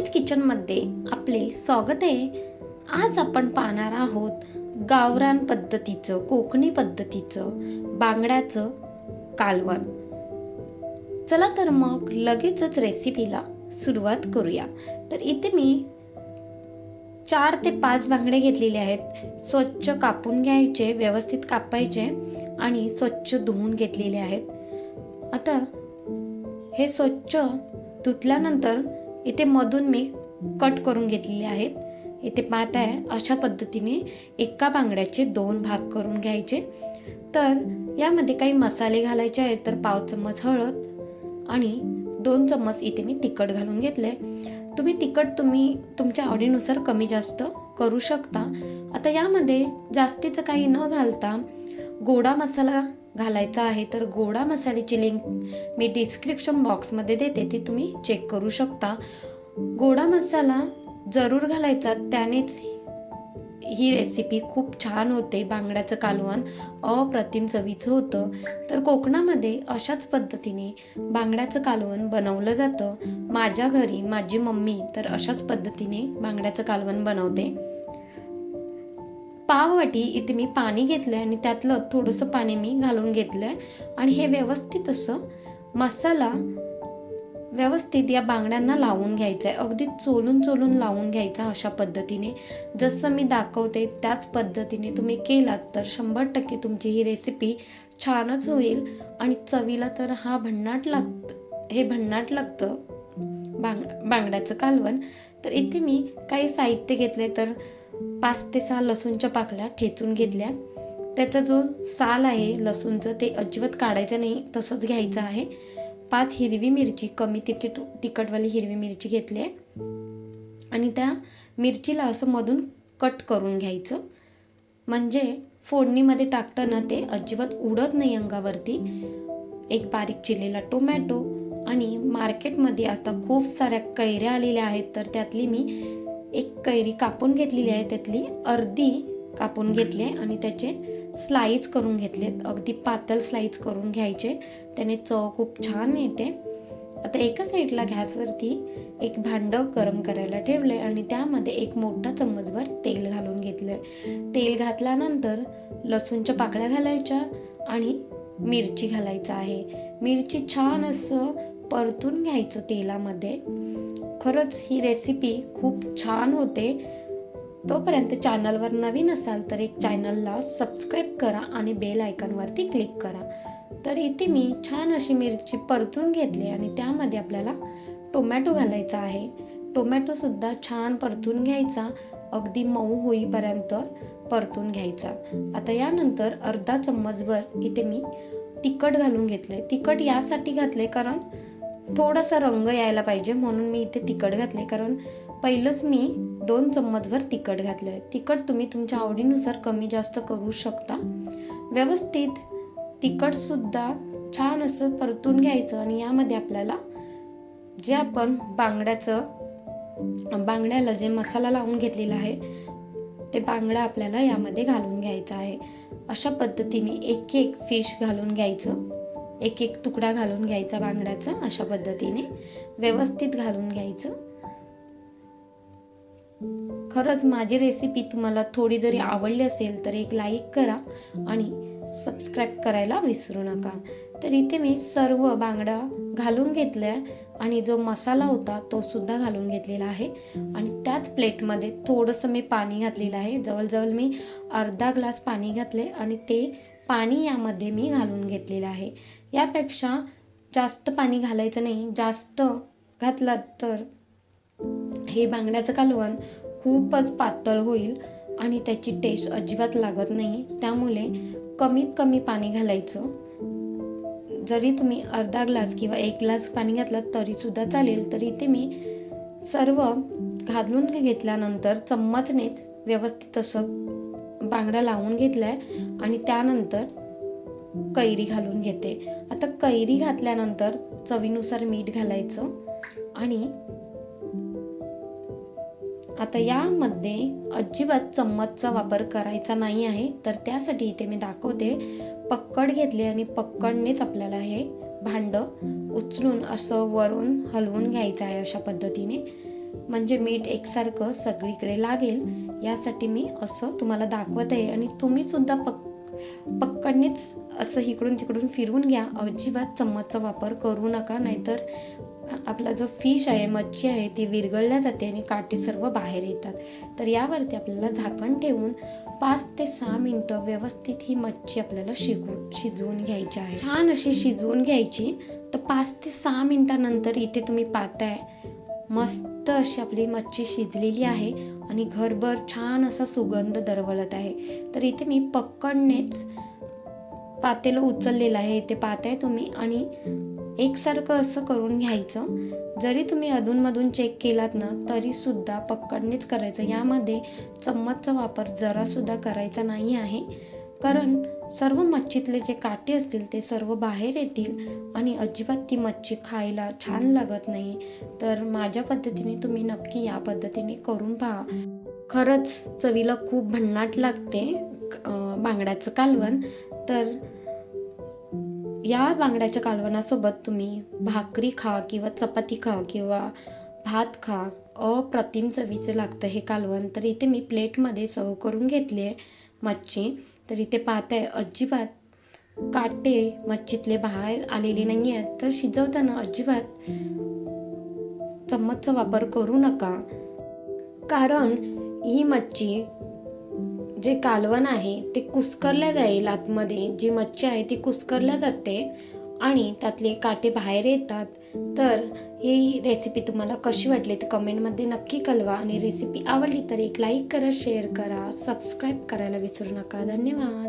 सुमीत किचनमध्ये आपले स्वागत आहे. आज आपण पाहणार आहोत गावरान पद्धतीचं कोकणी पद्धतीचं बांगड्याचं कालवण. चला तर मग लगेचच रेसिपीला सुरुवात करूया. तर इथे मी चार ते पाच बांगडे घेतलेले आहेत. स्वच्छ कापून घ्यायचे व्यवस्थित कापायचे आणि स्वच्छ धुवून घेतलेले आहेत. आता हे स्वच्छ धुतल्यानंतर इथे मधून मी कट करून घेतलेले आहेत. इथे पाहत आहे अशा पद्धतीने एका बांगड्याचे दोन भाग करून घ्यायचे. तर यामध्ये काही मसाले घालायचे आहेत तर पाव चम्मच हळद आणि दोन चम्मच इथे मी तिखट घालून घेतले तुम्ही तिखट तुम्ही तुमच्या आवडीनुसार कमी जास्त करू शकता. आता यामध्ये जास्तीचं काही न घालता गोडा मसाला घालायचा आहे तर गोडा मसाल्याची लिंक मी डिस्क्रिप्शन बॉक्समध्ये देते ती तुम्ही चेक करू शकता. गोडा मसाला जरूर घालायचा त्यानेच ही रेसिपी खूप छान होते बांगड्याचं कालवण अप्रतिम चवीचं होतं. तर कोकणामध्ये अशाच पद्धतीने बांगड्याचं कालवण बनवलं जातं. माझ्या घरी माझी मम्मी तर अशाच पद्धतीने बांगड्याचं कालवण बनवते. पाववाटी इथे मी पाणी घेतलं आहे आणि त्यातलं थोडंसं पाणी मी घालून घेतलं आहे आणि हे व्यवस्थित असं मसाला व्यवस्थित या बांगड्यांना लावून घ्यायचं आहे अगदी चोलून चोलून लावून घ्यायचा अशा पद्धतीने. जसं मी दाखवते त्याच पद्धतीने तुम्ही केलात तर शंभर टक्के तुमची ही रेसिपी छानच होईल. आणि चवीला तर हा भन्नाट लाग हे भन्नाट लागतं बांग बांगड्याचं कालवण. तर इथे मी काही साहित्य घेतले तर पाच ते सहा लसूणच्या पाकळ्या ठेचून घेतल्या. त्याचा जो साल आहे लसूणचं ते अजिबात काढायचं नाही तसंच घ्यायचं आहे. पाच हिरवी मिरची कमी तिकीट तिखटवाली हिरवी मिरची घेतली आहे. आणि त्या मिरचीला असं मधून कट करून घ्यायचं. म्हणजे फोडणीमध्ये टाकताना ते अजिबात उडत नाही अंगावरती. एक बारीक चिरलेला टोमॅटो आणि मार्केटमध्ये आता खूप साऱ्या कैऱ्या आलेल्या आहेत तर त्यातली मी एक कैरी कापून घेतलेली आहे त्यातली अर्धी कापून घेतली आहे आणि त्याचे स्लाईज करून घेतलेत अगदी पातळ स्लाईज करून घ्यायचे. त्याने चव खूप छान येते. आता एका साईडला गॅसवरती एक भांडं गरम करायला ठेवलं आहे आणि त्यामध्ये एक मोठा चम्मचभर तेल घालून घेतलं आहे तेल घातल्यानंतर लसूणच्या पाकळ्या घालायच्या आणि मिरची घालायचं आहे. मिरची छान असं परतून घ्यायचं तेलामध्ये. खरंच ही रेसिपी खूप छान होते. तोपर्यंत चॅनलवर नवीन असाल तर एक चॅनलला सबस्क्राईब करा आणि बेल आयकॉनवरती क्लिक करा. तर इथे मी छान अशी मिरची परतून घेतली आणि त्यामध्ये आपल्याला टोमॅटो घालायचा आहे. टोमॅटोसुद्धा छान परतून घ्यायचा. अगदी मऊ होईपर्यंत परतून घ्यायचा. आता यानंतर अर्धा चम्मचभर इथे मी तिखट घालून घेतले तिखट यासाठी घातले कारण थोडासा रंग यायला पाहिजे म्हणून मी इथे तिखट घातले कारण पहिलंच मी दोन चम्मचभर तिखट घातलं आहे तिखट तुम्ही तुमच्या आवडीनुसार कमी जास्त करू शकता. व्यवस्थित तिखटसुद्धा छान असं परतून घ्यायचं आणि यामध्ये आपल्याला जे आपण बांगड्याचं बांगड्याला जे मसाला लावून घेतलेला आहे ते बांगडा आपल्याला यामध्ये घालून घ्यायचा आहे. अशा पद्धतीने एक एक फिश घालून घ्यायचं. एक एक तुकडा घालून घ्यायचा बांगड्याचा अशा पद्धतीने. व्यवस्थित घालून घ्यायचं. खरंच माझी रेसिपी तुम्हाला थोडी जरी आवडली असेल तर एक लाईक करा आणि सबस्क्राईब करायला विसरू नका. तर इथे मी सर्व बांगडा घालून घेतल्या आणि जो मसाला होता तो सुद्धा घालून घेतलेला आहे. आणि त्याच प्लेटमध्ये थोडंसं मी पाणी घातलेलं आहे. जवळजवळ मी अर्धा ग्लास पाणी घातले आणि ते पाणी यामध्ये मी घालून घेतलेलं आहे. यापेक्षा जास्त पाणी घालायचं नाही. जास्त घातलात तर हे बांगड्याचं कालवण खूपच पातळ होईल आणि त्याची टेस्ट अजिबात लागत नाही. त्यामुळे कमीत कमी पाणी घालायचं. जरी तुम्ही अर्धा ग्लास किंवा एक ग्लास पाणी घातलं तरीसुद्धा चालेल. तरी ते मी सर्व घालून घेतल्यानंतर चम्मचनेच व्यवस्थित असं बांगडा लावून घेतला आहे आणि त्यानंतर कैरी घालून घेते. आता कैरी घातल्यानंतर चवीनुसार मीठ घालायचं आणि आता यामध्ये अजिबात चम्मचचा वापर करायचा नाही आहे तर त्यासाठी इथे मी दाखवते. पक्कड घेतली आणि पक्कडनेच आपल्याला हे भांडं उचलून असं वरून हलवून घ्यायचं आहे अशा पद्धतीने. म्हणजे मीठ एकसारखं सगळीकडे लागेल. यासाठी मी असं तुम्हाला दाखवत आहे. आणि तुम्ही सुद्धा पक पक्कडनेच असं इकडून तिकडून फिरवून घ्या. अजिबात चम्मचचा वापर करू नका. नाहीतर आपला जो फिश आहे मच्छी आहे ती विरघळल्या जाते आणि काटे सर्व बाहेर येतात. तर यावरती आपल्याला झाकण ठेवून पाच ते सहा मिनटं व्यवस्थित ही मच्छी आपल्याला शिकू शिजवून घ्यायची आहे. छान अशी शिजवून घ्यायची. तर पाच ते सहा मिनटानंतर इथे तुम्ही पाहताय मस्त अशी आपली मच्छी शिजलेली आहे आणि घरभर छान असा सुगंध दरवळत आहे. तर इथे मी पक्कडनेच पातेलं उचललेलं आहे. इथे पाहताय तुम्ही आणि एकसारखं असं करून घ्यायचं. जरी तुम्ही अधूनमधून चेक केलात ना तरीसुद्धा पक्कडनेच करायचं. यामध्ये चम्मचचा वापर जरासुद्धा करायचा नाही आहे. कारण सर्व मच्छीतले जे काटे असतील ते सर्व बाहेर येतील आणि अजिबात ती मच्छी खायला छान लागत नाही. तर माझ्या पद्धतीने तुम्ही नक्की या पद्धतीने करून पहा. खरंच चवीला खूप भन्नाट लागते बांगड्याचं कालवण. तर या बांगड्याच्या कालवणासोबत तुम्ही भाकरी खा किंवा चपाती खा किंवा भात खा. अप्रतिम चवीचं लागतं हे कालवण. तर इथे मी प्लेटमध्ये सर्व करून घेतली आहे मच्छी. तर इथे पाहताय अजिबात काटे मच्छीतले बाहेर आलेले नाही आहेत तर शिजवताना अजिबात चम्मचचा वापर करू नका. कारण ही मच्छी जे कालवण आहे ते कुस्करल्या जाईल आतमध्ये. जी मच्छी आहे ती कुस्करल्या जाते. आणि त्यातले काटे बाहेर येतात. तर ही रेसिपी तुम्हाला कशी वाटली ते कमेंटमध्ये नक्की कळवा. आणि रेसिपी आवडली तर एक लाईक करा शेअर करा सबस्क्राईब करायला विसरू नका. धन्यवाद.